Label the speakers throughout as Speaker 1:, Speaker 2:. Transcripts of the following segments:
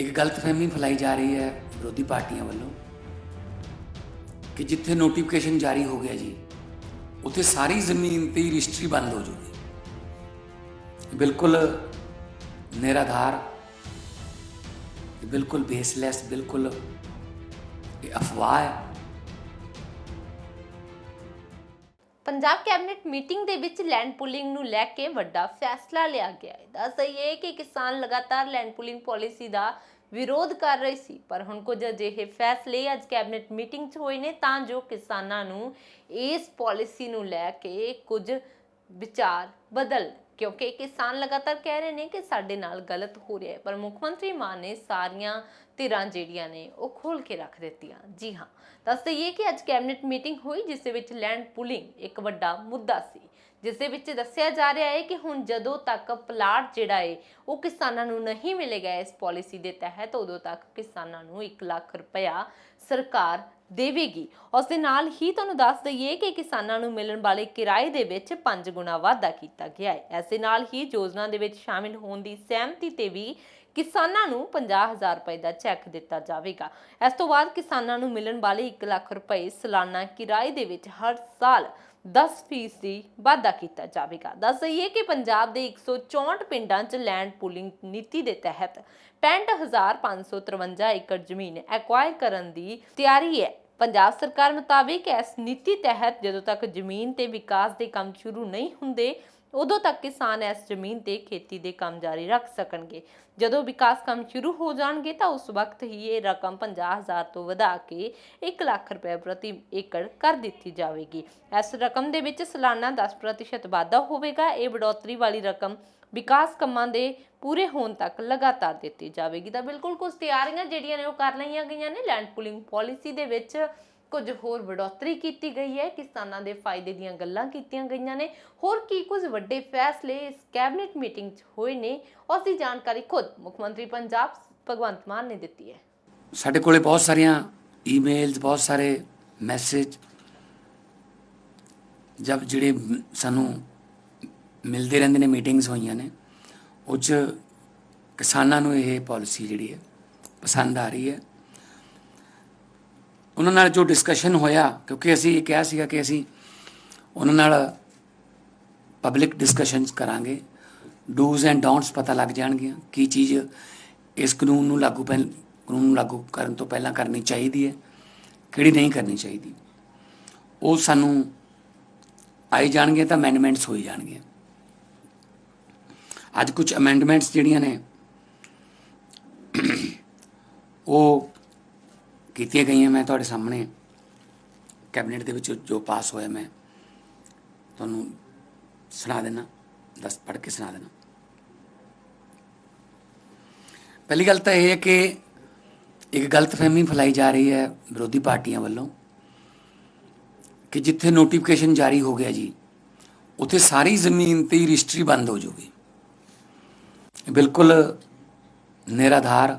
Speaker 1: ਇੱਕ ਗਲਤਫਹਿਮੀ ਫੈਲਾਈ ਜਾ ਰਹੀ ਹੈ ਵਿਰੋਧੀ ਪਾਰਟੀਆਂ ਵੱਲੋਂ ਕਿ ਜਿੱਥੇ ਨੋਟੀਫਿਕੇਸ਼ਨ ਜਾਰੀ ਹੋ ਗਿਆ ਜੀ, ਉੱਥੇ ਸਾਰੀ ਜ਼ਮੀਨ ਤੇ ਹੀ ਰਜਿਸਟਰੀ ਬੰਦ ਹੋ ਜੂਗੀ ਬਿਲਕੁਲ ਨਿਰਾਧਾਰ, ਬਿਲਕੁਲ ਬੇਸਲੈਸ ਬਿਲਕੁਲ ਇਹ ਅਫਵਾਹ ਹੈ।
Speaker 2: ਪੰਜਾਬ ਕੈਬਨਿਟ ਮੀਟਿੰਗ ਦੇ ਵਿੱਚ ਲੈਂਡ ਪੁਲਿੰਗ ਨੂੰ ਲੈ ਕੇ ਵੱਡਾ ਫੈਸਲਾ ਲਿਆ ਗਿਆ। ਹੈ ਦੱਸ ਦਈਏ ਕਿ ਕਿਸਾਨ ਲਗਾਤਾਰ ਲੈਂਡ ਪੁਲਿੰਗ ਪਾਲਿਸੀ ਦਾ ਵਿਰੋਧ ਕਰ ਰਹੇ ਸੀ, ਪਰ ਹੁਣ ਕੁਝ ਅਜਿਹੇ ਫੈਸਲੇ ਅੱਜ ਕੈਬਨਿਟ ਮੀਟਿੰਗ 'ਚ ਹੋਏ ਨੇ ਤਾਂ ਜੋ ਕਿਸਾਨਾਂ ਨੂੰ ਇਸ ਪਾਲਿਸੀ ਨੂੰ ਲੈ ਕੇ ਕੁਝ ਵਿਚਾਰ ਬਦਲ ਕਿਉਂਕਿ ਕਿਸਾਨ ਲਗਾਤਾਰ ਕਹਿ ਰਹੇ ਨੇ ਕਿ ਸਾਡੇ ਨਾਲ ਗਲਤ ਹੋ ਰਿਹਾ ਹੈ, ਪਰ ਮੁੱਖ ਮੰਤਰੀ ਮਾਨ ਨੇ ਸਾਰੀਆਂ ਧਿਰਾਂ ਜਿਹੜੀਆਂ ਨੇ ਉਹ ਖੋਲ ਕੇ ਰੱਖ ਦਿੱਤੀਆਂ। ਜੀ ਹਾਂ, ਦੱਸ ਦਈਏ ਕਿ ਅੱਜ ਕੈਬਨਿਟ ਮੀਟਿੰਗ ਹੋਈ, ਜਿਸ ਦੇ ਵਿੱਚ ਲੈਂਡ ਪੁਲਿੰਗ ਇੱਕ ਵੱਡਾ ਮੁੱਦਾ ਸੀ। ਜਿਸ ਦੇ ਵਿੱਚ ਦੱਸਿਆ ਜਾ ਰਿਹਾ ਹੈ ਕਿ ਹੁਣ ਜਦੋਂ ਤੱਕ ਪਲਾਟ ਜਿਹੜਾ ਹੈ, ਉਹ ਕਿਸਾਨਾਂ ਨੂੰ ਨਹੀਂ ਮਿਲੇਗਾ ਇਸ ਪਾਲਿਸੀ ਦੇ ਤਹਿਤ, ਉਦੋਂ ਤੱਕ ਕਿਸਾਨਾਂ ਨੂੰ 1 ਲੱਖ ਰੁਪਇਆ ਸਰਕਾਰ ਦੇਵੇਗੀ। ਉਸ ਦੇ ਨਾਲ ਹੀ ਤੁਹਾਨੂੰ ਦੱਸ ਦਈਏ ਕਿ ਕਿਸਾਨਾਂ ਨੂੰ ਮਿਲਣ ਵਾਲੇ ਕਿਰਾਏ ਦੇ ਵਿੱਚ 5 ਗੁਣਾ ਵਾਧਾ ਕੀਤਾ ਗਿਆ ਹੈ। ਐਸੇ ਨਾਲ ਹੀ ਯੋਜਨਾ ਦੇ ਵਿੱਚ ਸ਼ਾਮਿਲ ਹੋਣ ਦੀ ਸਹਿਮਤੀ ਤੇ ਵੀ ਕਿਸਾਨਾਂ ਨੂੰ 50000 ਰੁਪਏ ਦਾ ਚੈੱਕ ਦਿੱਤਾ ਜਾਵੇਗਾ। ਇਸ ਤੋਂ ਬਾਅਦ ਕਿਸਾਨਾਂ ਨੂੰ ਮਿਲਣ ਵਾਲੇ 1 ਲੱਖ ਰੁਪਏ ਸਾਲਾਨਾ ਕਿਰਾਏ ਦੇ ਵਿੱਚ ਹਰ ਸਾਲ 10% ਦੀ ਵਾਧਾ ਕੀਤਾ ਜਾਵੇਗਾ। ਦੱਸ ਦਈਏ ਕਿ ਪੰਜਾਬ ਦੇ 164 ਪਿੰਡਾਂ 'ਚ ਲੈਂਡ ਪੂਲਿੰਗ ਨੀਤੀ ਦੇ ਤਹਿਤ 65553 ਏਕੜ ਜ਼ਮੀਨ ਐਕਵਾਇਰ ਕਰਨ ਦੀ ਤਿਆਰੀ ਹੈ। ਪੰਜਾਬ ਸਰਕਾਰ ਮੁਤਾਬਿਕ ਇਸ ਨੀਤੀ ਤਹਿਤ ਜਦੋਂ ਤੱਕ ਜ਼ਮੀਨ ਤੇ ਵਿਕਾਸ ਦੇ ਕੰਮ ਸ਼ੁਰੂ ਨਹੀਂ ਹੁੰਦੇ ਉਦੋਂ ਤੱਕ ਕਿਸਾਨ ਇਸ ਜ਼ਮੀਨ ਤੇ ਖੇਤੀ ਦੇ ਕੰਮ ਜਾਰੀ ਰੱਖ ਸਕਣਗੇ। ਜਦੋਂ ਵਿਕਾਸ ਕੰਮ ਸ਼ੁਰੂ ਹੋ ਜਾਣਗੇ ਤਾਂ ਉਸ ਵਕਤ ਹੀ ਇਹ ਰਕਮ 50000 ਤੋਂ ਵਧਾ ਕੇ 1 ਲੱਖ ਰੁਪਏ ਪ੍ਰਤੀ ਏਕੜ ਕਰ ਦਿੱਤੀ ਜਾਵੇਗੀ। ਇਸ ਰਕਮ ਦੇ ਵਿੱਚ ਸਾਲਾਨਾ 10% ਵਾਧਾ ਹੋਵੇਗਾ। ਇਹ ਵਡੋਤਰੀ ਵਾਲੀ ਰਕਮ ਵਿਕਾਸ ਕੰਮਾਂ ਦੇ ਪੂਰੇ ਹੋਣ ਤੱਕ ਲਗਾਤਾਰ ਦਿੱਤੀ ਜਾਵੇਗੀ। ਤਾਂ ਬਿਲਕੁਲ ਕੁਝ ਤਿਆਰੀਆਂ ਜਿਹੜੀਆਂ ਨੇ ਉਹ ਕਰ ਲਈਆਂ ਗਈਆਂ ਨੇ। ਲੈਂਡ ਪੁਲਿੰਗ ਪਾਲਿਸੀ ਦੇ ਵਿੱਚ ਕੁਝ ਹੋਰ ਵਡੋਤਰੀ ਕੀਤੀ ਗਈ ਹੈ। ਕਿਸਾਨਾਂ ਦੇ ਫਾਇਦੇ ਦੀਆਂ ਗੱਲਾਂ ਕੀਤੀਆਂ ਗਈਆਂ ਨੇ। ਹੋਰ ਕੀ ਕੁਝ ਵੱਡੇ ਫੈਸਲੇ ਇਸ ਕੈਬਨਿਟ ਮੀਟਿੰਗ 'ਚ ਹੋਏ ਨੇ ਉਸ ਦੀ ਜਾਣਕਾਰੀ ਖੁਦ ਮੁੱਖ ਮੰਤਰੀ ਪੰਜਾਬ ਭਗਵੰਤ ਮਾਨ ਨੇ ਦਿੱਤੀ ਹੈ।
Speaker 1: ਸਾਡੇ ਕੋਲੇ ਬਹੁਤ ਸਾਰੀਆਂ ਈਮੇਲਸ, ਬਹੁਤ ਸਾਰੇ ਮੈਸੇਜ ਜਦ ਜਿਹੜੇ ਸਾਨੂੰ ਮਿਲਦੇ ਰਹਿੰਦੇ ਨੇ, ਮੀਟਿੰਗਸ ਹੋਈਆਂ ਨੇ, ਉਹ 'ਚ ਕਿਸਾਨਾਂ ਨੂੰ ਇਹ ਪਾਲਿਸੀ ਜਿਹੜੀ ਹੈ, ਪਸੰਦ ਆ ਰਹੀ ਹੈ। ਉਹਨਾਂ ਨਾਲ ਜੋ ਡਿਸਕਸ਼ਨ ਹੋਇਆ, ਕਿਉਂਕਿ ਅਸੀਂ ਇਹ ਕਿਹਾ ਸੀਗਾ ਕਿ ਅਸੀਂ ਉਹਨਾਂ ਨਾਲ ਪਬਲਿਕ ਡਿਸਕਸ਼ਨਸ ਕਰਾਂਗੇ। ਡੂਜ਼ ਐਂਡ ਡੋਂਟਸ ਪਤਾ ਲੱਗ ਜਾਣਗੀਆਂ ਕੀ ਚੀਜ਼ ਇਸ ਕਾਨੂੰਨ ਨੂੰ ਲਾਗੂ ਪਹਿਲ ਕਾਨੂੰਨ ਨੂੰ ਲਾਗੂ ਕਰਨ ਤੋਂ ਪਹਿਲਾਂ ਕਰਨੀ ਚਾਹੀਦੀ ਹੈ, ਕਿਹੜੀ ਨਹੀਂ ਕਰਨੀ ਚਾਹੀਦੀ। ਉਹ ਸਾਨੂੰ ਆਈ ਜਾਣਗੇ ਤਾਂ ਅਮੈਂਡਮੈਂਟਸ ਹੋਈ ਜਾਣਗੀਆਂ। ਅੱਜ ਕੁਝ ਅਮੈਂਡਮੈਂਟਸ ਜਿਹੜੀਆਂ ਨੇ, ਉਹ ਕੀਤੀਆਂ ਗਈਆਂ ਮੈਂ ਤੁਹਾਡੇ ਸਾਹਮਣੇ। ਕੈਬਨਿਟ ਦੇ ਵਿੱਚ ਜੋ ਪਾਸ ਹੋਇਆ ਮੈਂ, ਤੁਹਾਨੂੰ ਸੁਣਾ ਦੇਣਾ ਦਸ, ਪੜ੍ਹ ਕੇ ਸੁਣਾ ਦੇਣਾ ਪਹਿਲੀ ਗੱਲ ਤਾਂ ਇਹ ਹੈ ਕਿ ਇੱਕ ਗਲਤਫਹਿਮੀ ਫੈਲਾਈ ਜਾ ਰਹੀ ਹੈ ਵਿਰੋਧੀ ਪਾਰਟੀਆਂ ਵੱਲੋਂ ਕਿ ਜਿੱਥੇ ਨੋਟੀਫਿਕੇਸ਼ਨ ਜਾਰੀ ਹੋ ਗਿਆ ਜੀ, ਉੱਥੇ ਸਾਰੀ ਜ਼ਮੀਨ ਤੇ ਰਜਿਸਟਰੀ ਬੰਦ ਹੋ ਜਾਊਗੀ। ਬਿਲਕੁਲ ਨਿਰਾਧਾਰ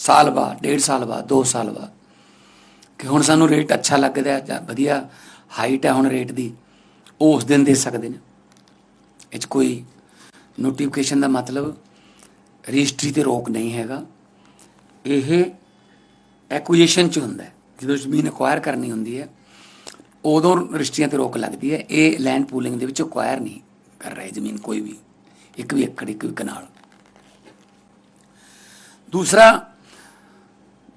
Speaker 1: ਸਾਲ ਬਾਅਦ, ਡੇਢ ਸਾਲ ਬਾਅਦ 2 ਸਾਲ ਬਾਅਦ। ਕਿ ਹੁਣ ਸਾਨੂੰ ਰੇਟ ਅੱਛਾ ਲੱਗਦਾ ਹੈ ਜਾਂ ਵਧੀਆ ਹਾਈਟ ਹੈ ਹੁਣ ਰੇਟ ਦੀ ਉਹ ਉਸ ਦਿਨ ਦੇ ਸਕਦੇ ਨੇ। ਇਹ 'ਚ ਕੋਈ ਨੋਟੀਫਿਕੇਸ਼ਨ ਦਾ ਮਤਲਬ ਰਜਿਸਟਰੀ ਤੇ ਰੋਕ ਨਹੀਂ ਹੈਗਾ। ਇਹ ਐਕੁਜੀਸ਼ਨ ਚ ਹੁੰਦਾ ਹੈ। ਜਦੋਂ ਜ਼ਮੀਨ ਅਕਵਾਇਰ ਕਰਨੀ ਹੁੰਦੀ ਹੈ, ਉਦੋਂ ਰਜਿਸਟਰੀਆਂ ਤੇ ਰੋਕ ਲੱਗਦੀ ਹੈ। ਇਹ ਲੈਂਡ ਪੂਲਿੰਗ ਦੇ ਵਿੱਚ ਅਕਵਾਇਰ ਨਹੀਂ ਕਰ ਰਹੇ ਜ਼ਮੀਨ ਕੋਈ ਵੀ। ਇੱਕ ਵੀ ਏਕੜ, ਇੱਕ ਵੀ ਕਨਾਲ। ਦੂਸਰਾ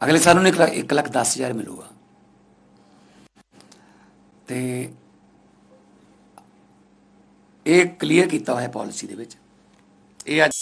Speaker 1: ਅਗਲੇ ਸਾਲ ਨੂੰ 1 ਲੱਖ 10 ਹਜ਼ਾਰ ਮਿਲੂਗਾ। ਤੇ ਇਹ ਕਲੀਅਰ ਕੀਤਾ ਹੋਇਆ ਪਾਲਿਸੀ ਦੇ ਵਿੱਚ। ਇਹ ਅੱਜ